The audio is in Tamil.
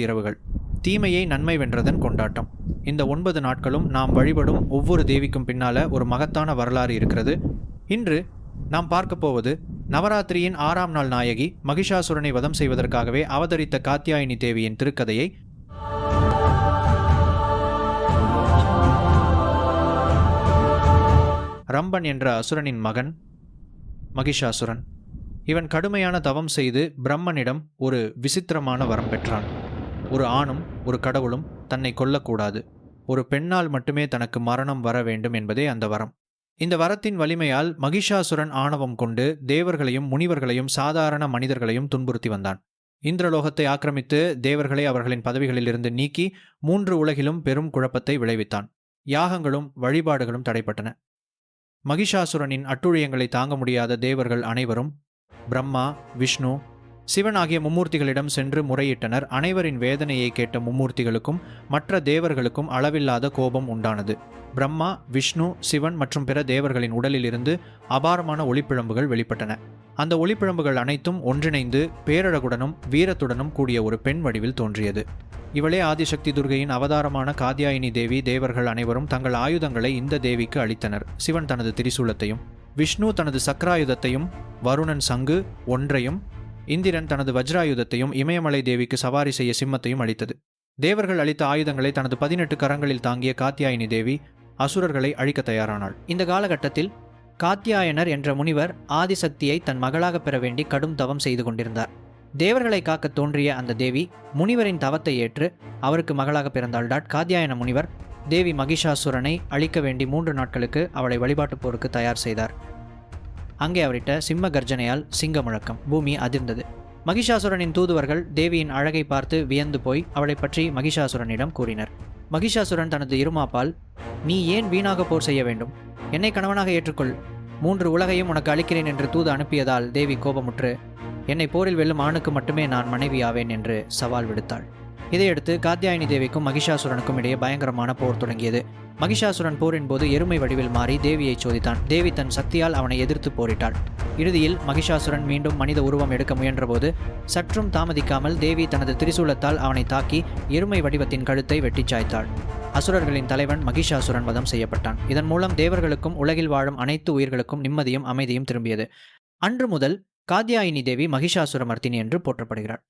இரவுகள் தீமையை நன்மை வென்றதன் கொண்டாட்டம். இந்த ஒன்பது நாட்களும் நாம் வழிபடும் ஒவ்வொரு தேவிக்கும் பின்னால ஒரு மகத்தான வரலாறு இருக்கிறது. இன்று நாம் பார்க்க போவது நவராத்திரியின் ஆறாம் நாள் நாயகி மகிஷாசுரனை வதம் செய்வதற்காகவே அவதரித்த காத்தியாயினி தேவியின் திருக்கதையை ரம்பன் என்ற அசுரனின் மகன் மகிஷாசுரன். இவன் கடுமையான தவம் செய்து பிரம்மனிடம் ஒரு விசித்திரமான வரம் பெற்றான். ஒரு ஆணும் ஒரு கடவுளும் தன்னை கொல்லக்கூடாது. ஒரு பெண்ணால் மட்டுமே தனக்கு மரணம் வர வேண்டும் என்பதே அந்த வரம். இந்த வரத்தின் வலிமையால் மகிஷாசுரன் ஆணவம் கொண்டு தேவர்களையும் முனிவர்களையும் சாதாரண மனிதர்களையும் துன்புறுத்தி வந்தான். இந்திரலோகத்தை ஆக்கிரமித்து தேவர்களை அவர்களின் பதவிகளிலிருந்து நீக்கி மூன்று உலகிலும் பெரும் குழப்பத்தை விளைவித்தான். யாகங்களும் வழிபாடுகளும் தடைப்பட்டன மகிஷாசுரனின் அட்டுழியங்களை தாங்க முடியாத தேவர்கள் அனைவரும் பிரம்மா விஷ்ணு சிவன் ஆகிய மும்மூர்த்திகளிடம் சென்று முறையிட்டனர். அனைவரின் வேதனையை கேட்ட மும்மூர்த்திகளுக்கும் மற்ற தேவர்களுக்கும் அளவில்லாத கோபம் உண்டானது. பிரம்மா விஷ்ணு சிவன் மற்றும் பிற தேவர்களின் உடலிலிருந்து அபாரமான ஒளிப்பிழம்புகள் வெளிப்பட்டன. அந்த ஒளிப்பிழம்புகள் அனைத்தும் ஒன்றிணைந்து பேரழகுடனும் வீரத்துடனும் கூடிய ஒரு பெண் வடிவில் தோன்றியது. இவளே ஆதிசக்தி துர்கையின் அவதாரமான காத்யாயினி தேவி தேவர்கள் அனைவரும் தங்கள் ஆயுதங்களை இந்த தேவிக்கு அளித்தனர். சிவன் தனது திரிசூலத்தையும் விஷ்ணு தனது சக்கராயுதத்தையும் வருணன் சங்கு ஒன்றையும் இந்திரன் தனது வஜ்ராயுதத்தையும் இமயமலை தேவிக்கு சவாரி செய்ய சிம்மத்தையும் அளித்தது. தேவர்கள் அளித்த ஆயுதங்களை தனது பதினெட்டு கரங்களில் தாங்கிய காத்தியாயினி தேவி அசுரர்களை அழிக்க தயாரானாள். இந்த காலகட்டத்தில் காத்யாயனர் என்ற முனிவர் ஆதிசக்தியை தன் மகளாக பெற வேண்டி கடும் தவம் செய்து கொண்டிருந்தார். தேவர்களை காக்க தோன்றிய அந்த தேவி முனிவரின் தவத்தை ஏற்று அவருக்கு மகளாக பிறந்தாள். டாட் காத்யாயன முனிவர் தேவி மகிஷாசுரனை அழிக்க வேண்டி மூன்று நாட்களுக்கு அவளை வழிபாட்டுப் போருக்கு தயார் செய்தார். அங்கே அவரிட்ட சிம்ம கர்ஜனையால் சிங்க முழக்கம் பூமி அதிர்ந்தது. மகிஷாசுரனின் தூதுவர்கள் தேவியின் அழகை பார்த்து வியந்து போய் அவளை பற்றி மகிஷாசுரனிடம் கூறினர். மகிஷாசுரன் தனது இருமாப்பால் நீ ஏன் வீணாக போர் செய்ய வேண்டும்? என்னை கணவனாக ஏற்றுக்கொள். மூன்று உலகையும் உனக்கு அளிக்கிறேன் என்று தூது அனுப்பியதால் தேவி கோபமுற்று என்னை போரில் வெல்லும் ஆணுக்கு மட்டுமே நான் மனைவியாவேன் என்று சவால் விடுத்தாள். இதையடுத்து காத்தியாயினி தேவிக்கும் மகிஷாசுரனுக்கும் இடையே பயங்கரமான போர் தொடங்கியது. மகிஷாசுரன் போரின் போது எருமை வடிவில் மாறி தேவியை சோதித்தான். தேவி தன் சக்தியால் அவனை எதிர்த்து போரிட்டாள். இறுதியில் மகிஷாசுரன் மீண்டும் மனித உருவம் எடுக்க முயன்றபோது சற்றும் தாமதிக்காமல் தேவி தனது திரிசூலத்தால் அவனை தாக்கி எருமை வடிவத்தின் கழுத்தை வெட்டிச் சாய்த்தாள். அசுரர்களின் தலைவன் மகிஷாசுரன் வதம் செய்யப்பட்டான். இதன் மூலம் தேவர்களுக்கும் உலகில் வாழும் அனைத்து உயிர்களுக்கும் நிம்மதியும் அமைதியும் திரும்பியது. அன்று முதல் காத்யாயினி தேவி மகிஷாசுரமர்த்தினி என்று போற்றப்படுகிறார்